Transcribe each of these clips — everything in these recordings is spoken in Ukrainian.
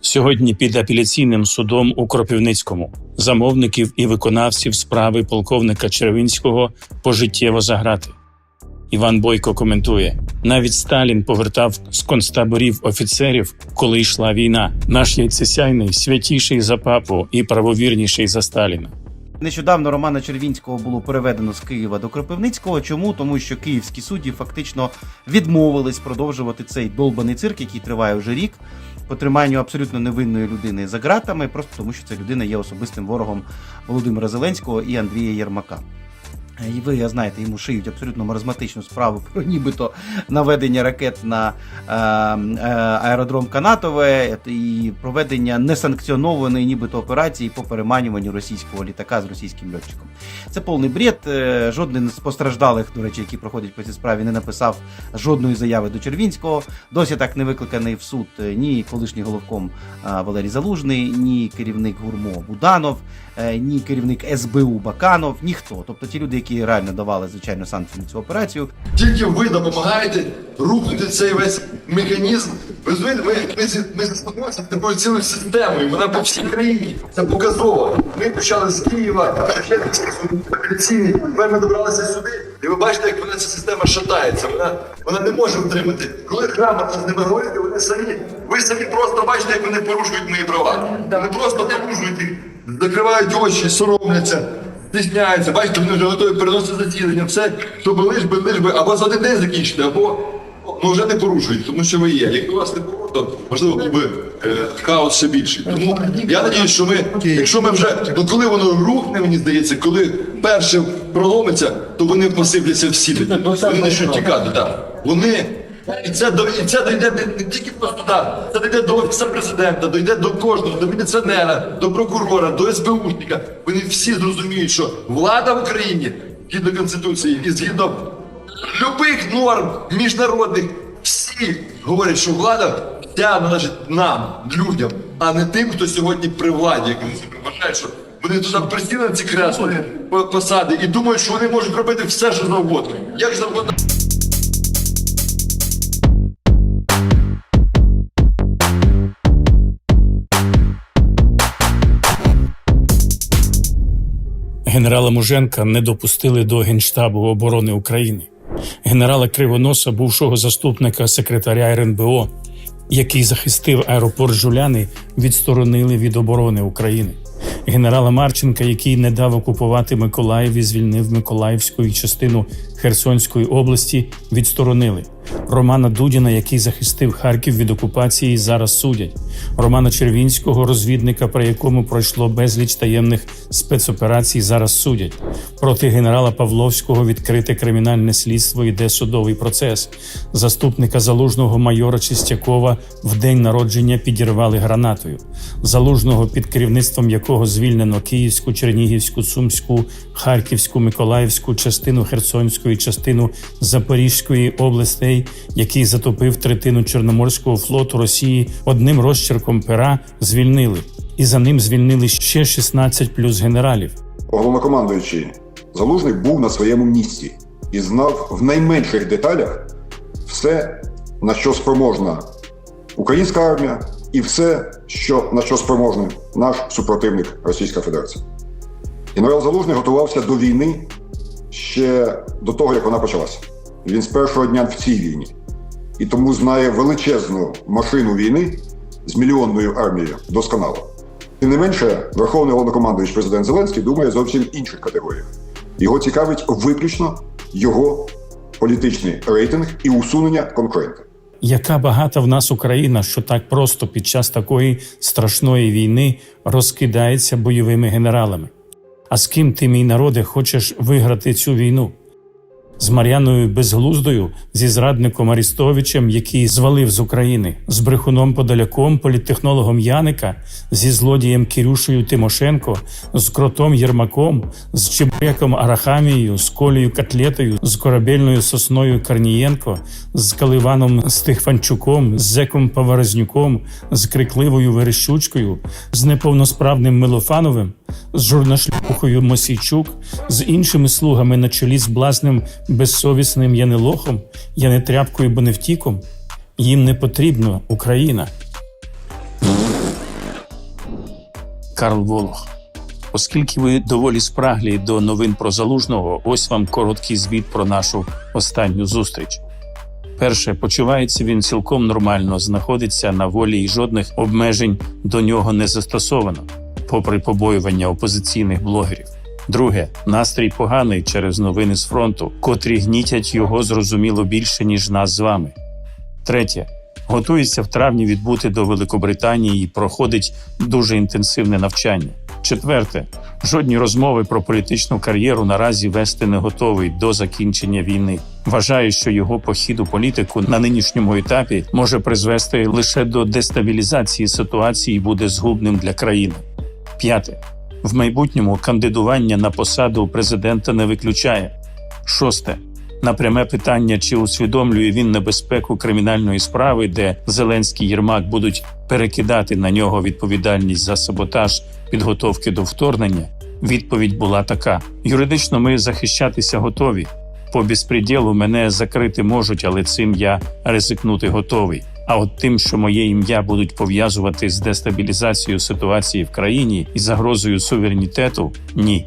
Сьогодні під апеляційним судом у Кропивницькому замовників і виконавців справи полковника Червинського пожиттєво заграти. Іван Бойко коментує: навіть Сталін повертав з концтаборів офіцерів, коли йшла війна. Наш яйцесяйний святіший за папу і правовірніший за Сталіна. Нещодавно Романа Червінського було переведено з Києва до Кропивницького. Чому? Тому що київські судді фактично відмовились продовжувати цей долбаний цирк, який триває вже рік, по триманню абсолютно невинної людини за ґратами, просто тому що ця людина є особистим ворогом Володимира Зеленського і Андрія Єрмака. І ви знаєте, йому шиють абсолютно маразматичну справу про нібито наведення ракет на е, е, аеродром Канатове і проведення несанкціонованої нібито операції по переманюванню російського літака з російським льотчиком. Це повний бред. Е, Жоден з постраждалих, до речі, які проходять по цій справі, не написав жодної заяви до Червінського. Досі так не викликаний в суд е, ні колишній головком е, Валерій Залужний, ні керівник гурмо Буданов, ні керівник СБУ Баканов, ніхто. Тобто ті люди, які реально давали звичайно санкції на цю операцію, Тільки ви допомагаєте рухнути цей весь механізм. Ви розумієте, ми, ми, ми заспокоїмося такою цілою системою. Вона по всій країні. Це показово. Ми почали з Києва, Шевченківський. Тепер ми добралися сюди. І ви бачите, як вона ця система шатається. Вона, вона не може втримати. Коли грамотно з ними говорити, вони самі. Ви самі просто бачите, як вони порушують мої права. Вони просто порушують їх, закривають очі, соромляться. Стісняються, бачите, вони вже готові переносити засідання, все, щоб лиш би, лиш би, або за один день закінчити, або ну, вже не порушують, тому що ви є. Якби вас не було, то можливо був би е, хаос ще більший. Тому я надіюсь, що ми, якщо ми вже, ну коли воно рухне, мені здається, коли перше проломиться, то вони посипляться всі. Вони почнуть тікати, так. Вони. І це, до- і це дійде не, тільки просто туди, це дійде до офісу президента, дійде до кожного, до міліціонера, до прокурора, до СБУшника. Вони всі зрозуміють, що влада в Україні згідно Конституції і згідно любих норм міжнародних, всі говорять, що влада вся належить нам, людям, а не тим, хто сьогодні при владі, як вони себе вважають, що вони туди присіли на ці кресла, посади і думають, що вони можуть робити все, що завгодно. Як завгодно. Генерала Муженка не допустили до Генштабу оборони України. Генерала Кривоноса, бувшого заступника секретаря РНБО, який захистив аеропорт Жуляни, відсторонили від оборони України. Генерала Марченка, який не дав окупувати Миколаїв і звільнив Миколаївську частину Херсонської області, відсторонили. Романа Дудіна, який захистив Харків від окупації, зараз судять. Романа Червінського, розвідника, при якому пройшло безліч таємних спецоперацій, зараз судять. Проти генерала Павловського відкрите кримінальне слідство йде судовий процес. Заступника залужного майора Чистякова в день народження підірвали гранатою. Залужного, під керівництвом якого звільнено Київську, Чернігівську, Сумську, Харківську, Миколаївську, частину Херсонської, частину Запорізької областей, який затопив третину Чорноморського флоту Росії одним розчерком пера, звільнили. І за ним звільнили ще 16 плюс генералів. Головнокомандуючий Залужний був на своєму місці і знав в найменших деталях все, на що спроможна українська армія, і все, що на що спроможний наш супротивник Російська Федерація. Генерал Залужний готувався до війни ще до того, як вона почалася. Він з першого дня в цій війні і тому знає величезну машину війни з мільйонною армією досконало. Тим не менше, Верховний головнокомандуючий президент Зеленський думає зовсім інших категоріях. Його цікавить виключно його політичний рейтинг і усунення конкурента. Яка багата в нас Україна, що так просто під час такої страшної війни розкидається бойовими генералами? А з ким ти, мій народе, хочеш виграти цю війну? З Мар'яною Безглуздою, зі зрадником Арістовичем, який звалив з України, з брехуном Подоляком, політтехнологом Яника, зі злодієм Кирюшею Тимошенко, з кротом Єрмаком, з Чебуреком Арахамією, з Колею Котлетою, з корабельною сосною Корнієнко, з Каливаном Стихфанчуком, з Зеком Поворознюком, з крикливою Верещучкою, з неповносправним Милофановим, з журнашлюхою Мосійчук, з іншими слугами на чолі з блазним безсовісним Янелохом, Янетряпкою Боневтіком. Їм не потрібна Україна. Карл Волох. Оскільки ви доволі спраглі до новин про залужного, ось вам короткий звіт про нашу останню зустріч. Перше, почувається він цілком нормально, знаходиться на волі і жодних обмежень до нього не застосовано, попри побоювання опозиційних блогерів. Друге, настрій поганий через новини з фронту, котрі гнітять його зрозуміло більше, ніж нас з вами. Третє, готується в травні відбути до Великобританії і проходить дуже інтенсивне навчання. Четверте, жодні розмови про політичну кар'єру наразі вести не готовий до закінчення війни. Вважаю, що його похід у політику на нинішньому етапі може призвести лише до дестабілізації ситуації і буде згубним для країни. П'яте. В майбутньому кандидування на посаду президента не виключає. Шосте. На пряме питання, чи усвідомлює він небезпеку кримінальної справи, де Зеленський Єрмак будуть перекидати на нього відповідальність за саботаж підготовки до вторгнення, відповідь була така: юридично ми захищатися готові. По безпреділу мене закрити можуть, але цим я ризикнути готовий. А от тим, що моє ім'я будуть пов'язувати з дестабілізацією ситуації в країні і загрозою суверенітету, ні.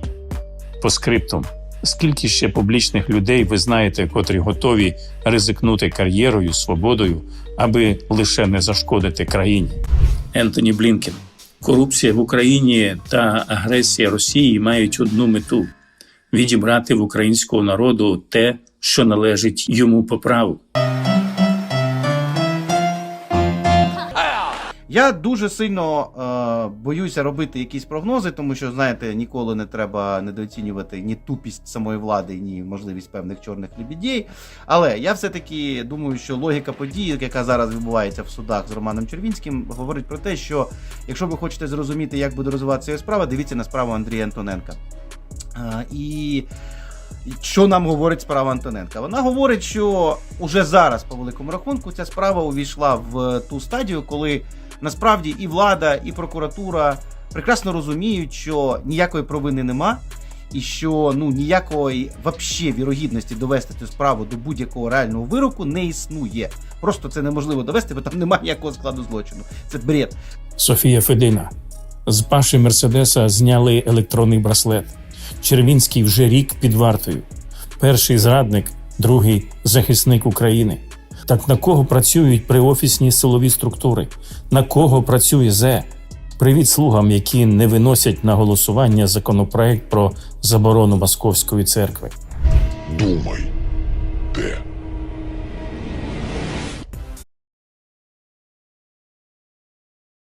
По скриптум. Скільки ще публічних людей ви знаєте, котрі готові ризикнути кар'єрою, свободою, аби лише не зашкодити країні? Ентоні Блінкен. Корупція в Україні та агресія Росії мають одну мету відібрати в українського народу те, що належить йому по праву. Я дуже сильно е, боюся робити якісь прогнози, тому що, знаєте, ніколи не треба недооцінювати ні тупість самої влади, ні можливість певних чорних лебідей. Але я все-таки думаю, що логіка подій, яка зараз відбувається в судах з Романом Червінським, говорить про те, що якщо ви хочете зрозуміти, як буде розвиватися справа, дивіться на справу Андрія Антоненка. Е, і що нам говорить справа Антоненка? Вона говорить, що уже зараз, по великому рахунку, ця справа увійшла в ту стадію, коли насправді і влада, і прокуратура прекрасно розуміють, що ніякої провини нема, і що ну ніякої вообще вірогідності довести цю справу до будь-якого реального вироку не існує. Просто це неможливо довести, бо там немає ніякого складу злочину. Це бред. Софія Федина. З Паші Мерседеса зняли електронний браслет. Червінський вже рік під вартою. Перший зрадник, другий захисник України. Так на кого працюють приофісні силові структури? На кого працює ЗЕ? Привіт слугам, які не виносять на голосування законопроект про заборону московської церкви. Думай, де